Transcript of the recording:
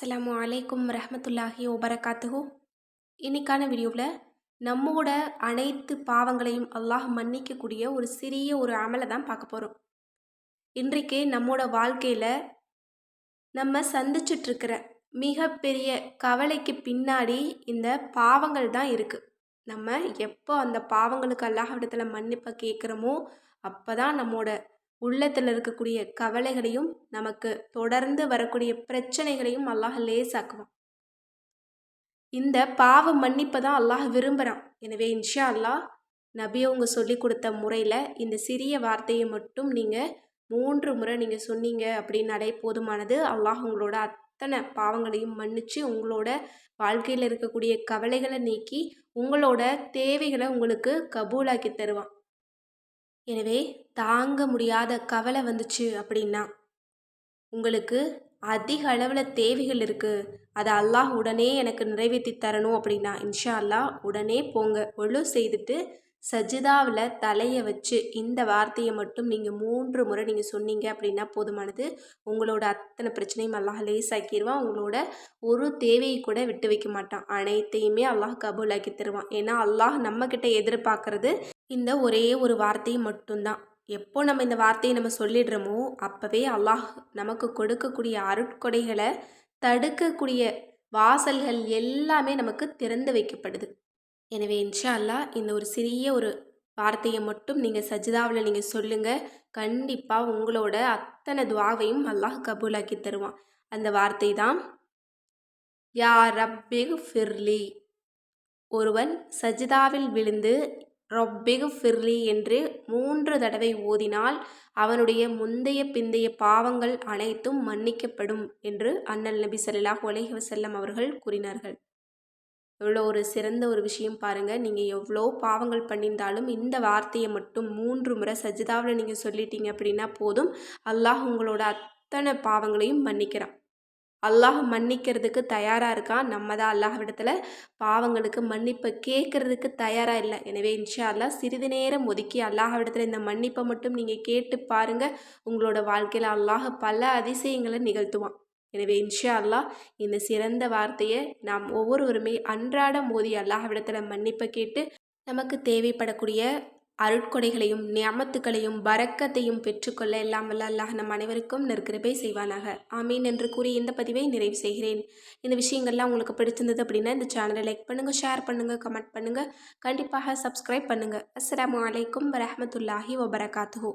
அஸ்லாம் அலைக்கும் ரஹமத்துல்லாஹி வபரகாத்துஹு. இன்னைக்கான வீடியோவில் நம்மோட அனைத்து பாவங்களையும் அல்லாஹ் மன்னிக்கக்கூடிய ஒரு சிறிய ஒரு அமலை தான் பார்க்க போகிறோம் இன்றைக்கு நம்மோட வாழ்க்கையில் நம்ம சந்திச்சிட்ருக்கிற மிகப்பெரிய கவலைக்கு பின்னாடி இந்த பாவங்கள் தான் இருக்குது நம்ம எப்போ அந்த பாவங்களுக்கு அல்லாஹ் இடத்துல மன்னிப்பை கேட்குறோமோ அப்போ தான் நம்மோட உள்ளத்தில் இருக்கக்கூடிய கவலைகளையும் நமக்கு தொடர்ந்து வரக்கூடிய பிரச்சனைகளையும் அல்லாஹ் லேசாக்குவான். இந்த பாவ மன்னிப்பை தான் அல்லாஹ் விரும்புகிறான் எனவே இன்ஷா அல்லாஹ் நபி அவங்க சொல்லி கொடுத்த முறையில் இந்த சிறிய வார்த்தையை மட்டும் நீங்கள் மூன்று முறை நீங்கள் சொன்னீங்க அப்படின்னாலே போதுமானது. அல்லாஹ் உங்களோட அத்தனை பாவங்களையும் மன்னித்து உங்களோட வாழ்க்கையில் இருக்கக்கூடிய கவலைகளை நீக்கி உங்களோட தேவைகளை உங்களுக்கு கபூலாக்கி தருவான். எனவே தாங்க முடியாத கவலை வந்துச்சு அப்படின்னா? உங்களுக்கு அதிக அளவில் தேவைகள் இருக்குது அதை அல்லாஹ் உடனே எனக்கு நிறைவேற்றி தரணும் அப்படின்னா இன்ஷா அல்லாஹ் உடனே போங்க. ஒழு செய்துட்டு சஜிதாவில் தலையை வச்சு இந்த வார்த்தையை மட்டும் நீங்கள் மூன்று முறை நீங்கள் சொன்னீங்க அப்படின்னா போதுமானது. உங்களோட அத்தனை பிரச்சனையும் அல்லாஹ் லேசாக்கிடுவான் உங்களோட ஒரு தேவையை கூட விட்டு வைக்க மாட்டான். அனைத்தையுமே அல்லாஹ் கபூலாக்கி தருவான். ஏன்னா அல்லாஹ் நம்மக்கிட்ட எதிர்பார்க்கறது இந்த ஒரே ஒரு வார்த்தை மட்டும்தான். எப்போ நம்ம இந்த வார்த்தையை நம்ம சொல்லிடுறோமோ அப்போவே அல்லாஹ் நமக்கு கொடுக்கக்கூடிய அருட்கொடைகளை தடுக்கக்கூடிய வாசல்கள் எல்லாமே நமக்கு திறந்து வைக்கப்படுது. எனவே இன்ஷா அல்லாஹ் இந்த ஒரு சிறிய ஒரு வார்த்தையை மட்டும் நீங்கள் சஜிதாவில் நீங்கள் சொல்லுங்கள் கண்டிப்பாக உங்களோட அத்தனை துவாவையும் அல்லாஹ் கபூலாக்கி தருவான். அந்த வார்த்தை தான் யா ரப்பிகு ஃபிர்லி ஒருவன் சஜிதாவில் விழுந்து ரொப்பிகு ஃபிர்லி என்று மூன்று தடவை ஓதினால் அவனுடைய முந்தைய பிந்தைய பாவங்கள் அனைத்தும் மன்னிக்கப்படும் என்று அண்ணல் நபி சல்லாஹ் உலகி வசல்லம் அவர்கள் கூறினார்கள். எவ்வளோ ஒரு சிறந்த ஒரு விஷயம் பாருங்கள் நீங்கள் எவ்வளோ பாவங்கள் பண்ணியிருந்தாலும் இந்த வார்த்தையை மட்டும் மூன்று முறை சஜிதாவில் நீங்கள் சொல்லிட்டீங்க அப்படின்னா போதும். அல்லாஹ் உங்களோட அத்தனை பாவங்களையும் மன்னிக்கிறான். அல்லாஹ் மன்னிக்கிறதுக்கு தயாராக இருக்கான். நம்ம தான் அல்லாஹ்விடத்தில் பாவங்களுக்கு மன்னிப்பை கேட்குறதுக்கு தயாராக இல்லை. எனவே இன்ஷா அல்லாஹ் சிறிது நேரம் ஒதுக்கி அல்லாஹ்விடத்தில் இந்த மன்னிப்பை மட்டும் நீங்கள் கேட்டு பாருங்கள் உங்களோட வாழ்க்கையில் அல்லாஹ் பல அதிசயங்களை நிகழ்த்துவான். எனவே இன்ஷா அல்லாஹ் இந்த சிறந்த வார்த்தையை நாம் ஒவ்வொருவருமே அன்றாடம் மோதி அல்லாஹ்விடத்தில் மன்னிப்பை கேட்டு நமக்கு தேவைப்படக்கூடிய அருட்கொடைகளையும் நியமத்துக்களையும் பறக்கத்தையும் பெற்றுக்கொள்ள எல்லாம் வல்ல அல்லாஹ் நம் அனைவருக்கும் நெருக்கிருப்பை செய்வானாக. ஆமீன் என்று கூறி இந்த பதிவை நிறைவு செய்கிறேன். இந்த விஷயங்கள்லாம் உங்களுக்கு பிடிச்சிருந்தது அப்படின்னா இந்த சேனலை லைக் பண்ணுங்கள் ஷேர் பண்ணுங்கள் கமெண்ட் பண்ணுங்கள் கண்டிப்பாக சப்ஸ்கிரைப் பண்ணுங்கள் அஸ்லாம் வலைக்கம் வரமத்துல்லாஹி வபரகாத்து